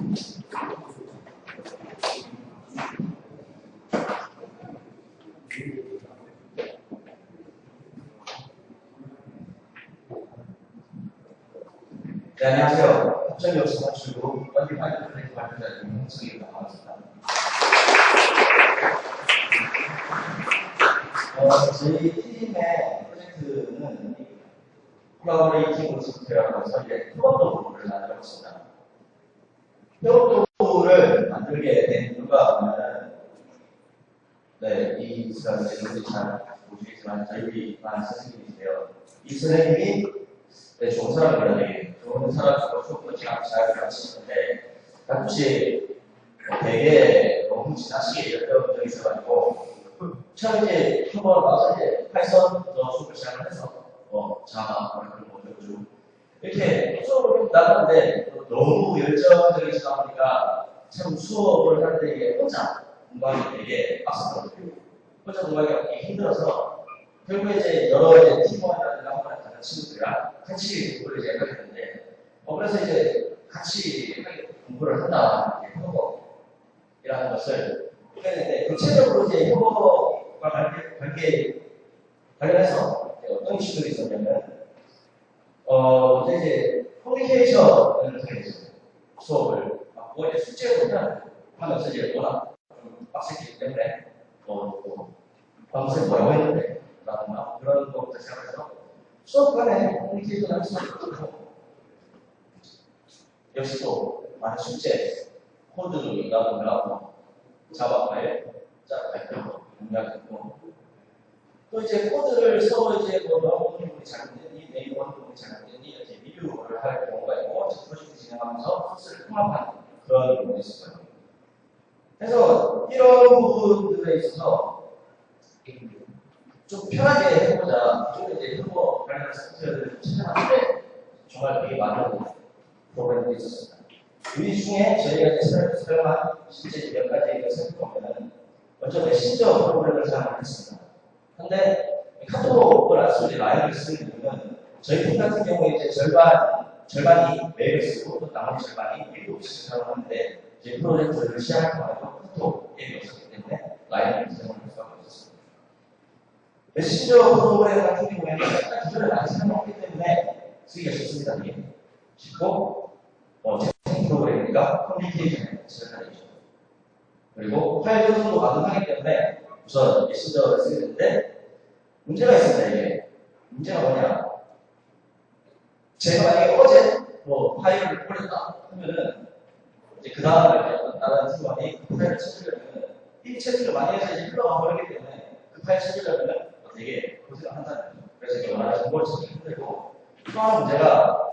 네, 안녕하세요. 합천이 없이 맞추고 원리 파이터 프로젝트 발표자 김홍석입니다. 반갑습니다. 어, 저희 팀의 프로젝트는 콜라보레이티브 소프트웨어라고 해서 이제 협업 도구를 만들었습니다. 협업 도구를 만들게 된 이유가 뭐냐면 네, 이 시간에 여러분들이 잘 보시겠지만 저희 반 선생님이세요. 이 선생님이 네, 좋은 사람이라니 좋은 사람이고 조금 잘, 잘 가르치는데 가끔씩 뭐 되게 너무 지나치게 이랬던 적이 있어가지고 처음 이제 한번 와서 이제 파이썬 저 수업을 시작을 해서 뭐 자바 그런 거 이렇게 수업을 나갔는데 너무 열정적이시다 보니까 참 수업을 할때 이게 혼자 공부하기 되게 빡세거든요. 혼자 공부하기가 힘들어서 결국에 이제 여러 이제 팀원이라든가 한번 다른 친구들이랑 같이 공부를 이제 하게 되는데 어 그래서 이제 같이 공부를 한다 협업이라는 것을 했는데 구체적으로 이제 협업과 관계, 관계 관련해서 어떤 이슈들이 있었냐면 어 이제 통해서 수업을 하고 이제 숙제보다 하면서 이제 워낙 좀 빡세기 때문에 어, 뭐 방송에 뭐라고 했는데 라거나 그런 것부터 시작해서 수업간에 커뮤니케이션 할 수도 있고 역시 또 많은 숙제 코드라거나 뭐 자바 파일, 자 발표, 공략 있고. 또 이제 코드를 서로 이제 뭐 너무 부분이 잘못됐니, 네이버 부분이 잘못됐니 이렇게 리뷰를 할 경우가 있고 진행하면서 코스를 통합하는 그런 부분이 거예요. 그래서 이런 부분들에 있어서 좀 편하게 해보자. 좀 이제 협업 관련한 소프트웨어를 찾아봤는데 정말 되게 많은 프로그램들이 있었습니다. 이 중에 저희가 이제 사용한 실제 몇 가지를 살펴보면 먼저 메신저 프로그램을 사용했습니다. 근데 카톡을 안 쓰고 라인을 쓰는 이유는 저희 팀 같은 경우에 이제 절반 절반이 메일을 쓰고 또 나머지 절반이 윈도우스를 사용하는데 이제 프로젝트를 시작할 때마다 카톡 앱이 없었기 때문에 라인을 사용할 수가 없었습니다. 메신저 프로그램 같은 경우에는 약간 기존에 많이 사용했기 때문에 쓰기가 쉽습니다. 이게 쉽고 어, 채팅 프로그램이니까 커뮤니케이션에 시작하겠죠. 그리고 파일 전송도 가능하기 때문에 우선 메신저를 쓰게 되는데 문제가 있습니다. 이게 문제가 뭐냐? 제가 만약에 어제 뭐 파일을 보냈다 하면은 이제 그 다음날 다른 팀원이 그 파일을 찾으려면 이미 채팅을 많이 해서 이제 흘러가 버리기 때문에 그 파일 찾으려면 되게 고생을 한다는 거죠. 그래서 이게 워낙 정보를 찾기 힘들고 또 하나 문제가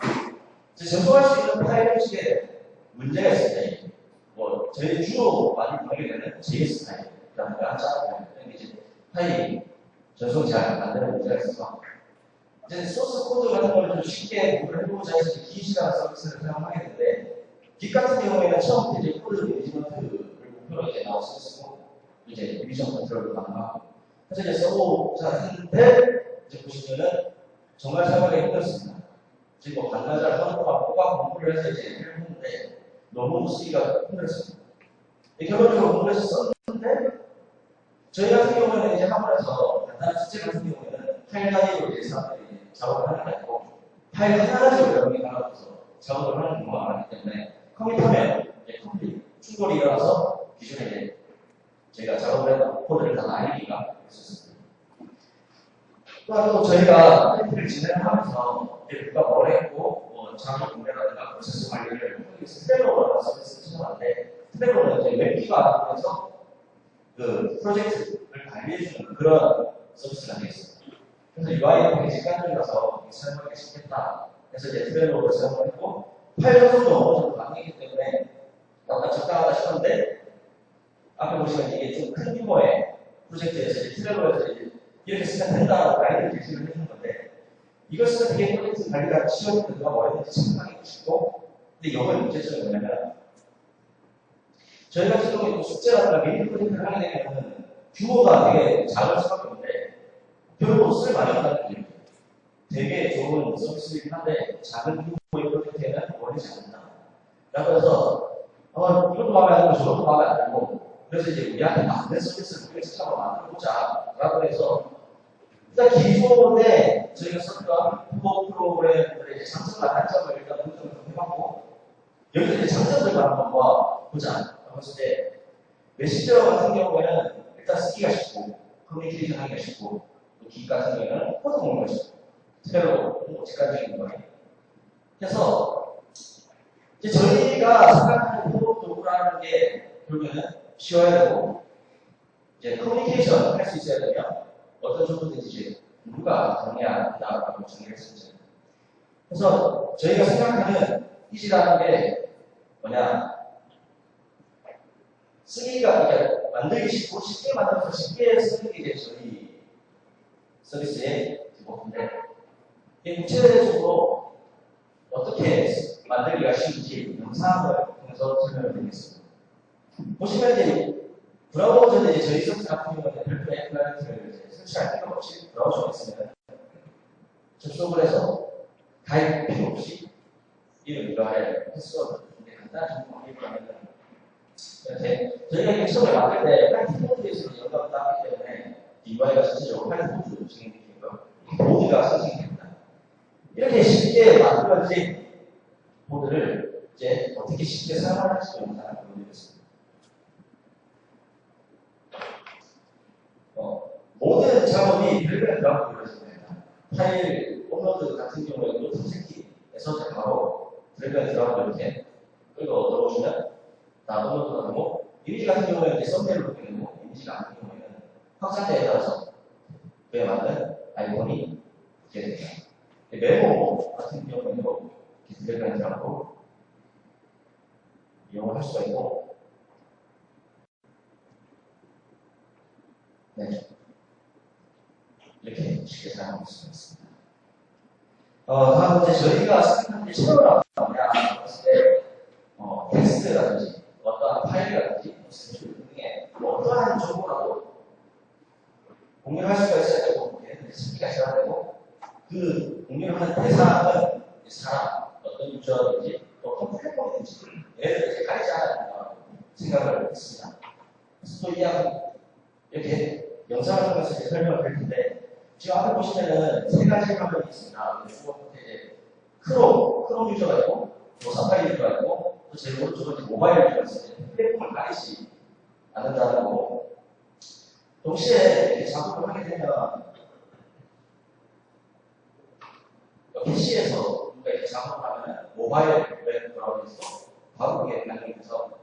이제 전송할 수 있는 파일 형식에 문제가 있습니다. 뭐 저희 주로 많이 보게 되는 JS 파일, 그다음에 한자 파일 이런 게 이제 파일이 전송이 잘안 되는 문제가 있어서 이제 소스 코드 같은 걸 좀 쉽게 공부를 해보자 해서 긴 시간 서비스를 사용하게 되는데 깃 같은 경우에는 처음부터 이제 코드 매니지먼트를 목표로 이제 쓰고 이제 리비전 컨트롤도 가능하고 그래서 이제 써보자 했는데 이제 보시면은 정말 사용하기 힘들었습니다. 지금 뭐 간단한 한국과 꼬박 공부를 해서 이제 했는데 너무 쓰기가 힘들었습니다. 결론적으로 공부해서 썼는데 저희 같은 경우에는 이제 학원에서 간단한 숙제 같은 경우에는 파일 단위로 이제 사람들이 작업을 하는 게 아니고 파일 하나가지고 여러 개 나눠서 작업을 하는 경우가 많기 때문에 컴퓨터면 이제 컴퓨터 충돌이 일어나서 기존에 이제 저희가 작업을 했던 코드를 다 날리기가 있었습니다. 또 저희가 프로젝트를 진행하면서 이제 누가 뭘 했고 뭐 작업 공개라든가 프로세스 관리를 스테로라는 서비스를 찾아봤는데 스테로는 이제 웹기가 안에서 그 프로젝트를 관리해주는 그런 서비스가 되겠습니다. 그래서 UI가 되게 직관적이라서 사용하기 쉽겠다. 그래서 이제 트레일러를 사용을 했고 파일 전송도 어느 정도 가능하기 때문에 약간 적당하다 싶었는데 앞에 보시면 이게 좀 큰 규모의 프로젝트에서 이제 트레일러에서 이제 이렇게 쓰면 된다고 가이드를 제시를 해주는 건데 이걸 쓰면 되게 프로젝트 관리가 쉬워지고 누가 뭐든지 참고하기 쉽고 근데 이걸 문제점이 뭐냐면 저희 같은 경우에 숙제라든가 메인 프로젝트를 하게 되면 규모가 되게 작을 수밖에 없는데 별로 쓸 많이 없다는 느낌. 되게 좋은 서비스이긴 한데 작은 규모의 프로젝트에는 원하지 않는다. 라고 해서 그래서 이제 우리한테 맞는 서비스를 우리가 한번 만들어보자. 라고 해서 일단 기존에 저희가 썼던 후보 프로그램들의 장점과 단점을 일단 분석을 좀 해봤고 여기서 이제 장점들을 한번 모아보자. 했을 때 메시저 같은 경우에는 일단 쓰기가 쉽고 커뮤니케이션 하기가 쉽고 또 기 같은 경우에는 코드 공부가 쉽고 특별로 뭐 직관적인 거예요. 그래서 이제 저희가 생각하는 도구라는 게 결국에는 쉬워야 되고 이제 커뮤니케이션 할 수 있어야 되면 어떤 정도든지 누가 정해야 한다라고 정의를 했습니다. 그래서 저희가 생각하는 이지라는 게 뭐냐 쓰기가 그러니까 만들기 쉽고 쉽게 만들어서 쉽게 쓰는 게 저희 서비스의 기본인데 이게 구체적으로 어떻게 만들기가 쉬운지 영상을 통해서 설명을 드리겠습니다. 보시면 이제 브라우저는 이제 저희 서비스 같은 경우는 별도의 클라이언트를 설치할 필요 없이 브라우저가 있으면 접속을 해서 가입 필요 없이 이름 URL, 패스워드 간단한 정보만 입력하면 이렇게 저희가 처음에 만들 때 파이썬4에서 영감을 따기 때문에 UI가 전체적으로 파이썬4로 진행되고요. 보드가 선택됩니다. 이렇게 쉽게 만들어진 보드를 이제 어떻게 쉽게 사용할 수 있는지 보여드리겠습니다. 어, 모든 작업이 별별 들어가고 이루어집니다. 파일 업로드 같은 경우에도 탐색기에서 바로 드래그 들어가고 이렇게 그리고 넣어주면 다 업로드가 되고 이미지 같은 경우에는 썸네일로 되고 이미지가 경우에는 확장자에 따라서 그에 맞는 아이콘이 붙게 됩니다. 메모 같은 경우에도 드래그 들어가고 이용을 할 수가 있고 네. 이렇게 쉽게 사용할 수가 있습니다. 어, 다음 이제 저희가 생각하는 채널이라고 뭐냐 했을 때, 어, 텍스트라든지, 어떠한 파일이라든지, 스킬 등의 어떠한 정보라도 공유할 수가 있어야 되고, 얘는 스키가 있어야 되고, 그 공유를 하는 대상은 사람, 어떤 유저든지, 어떤 플랫폼이든지, 얘를 이제 가리지 않아야 된다고 생각을 했습니다. 이양 이렇게 영상을 통해서 이제 설명을 드릴 텐데, 지금 앞에 보시면은 세 가지 화면이 있습니다. 첫 번째 이제 크롬, 크롬 유저가 있고, 또 사파리 유저가 있고, 또 제일 오른쪽은 모바일 유저가 있어요. 플랫폼을 가리지 않는다는 거고, 동시에 작업을 하게 되면, PC에서 우리가 이렇게 작업을 하면 모바일 웹 브라우저에서 바로 그게 변경돼서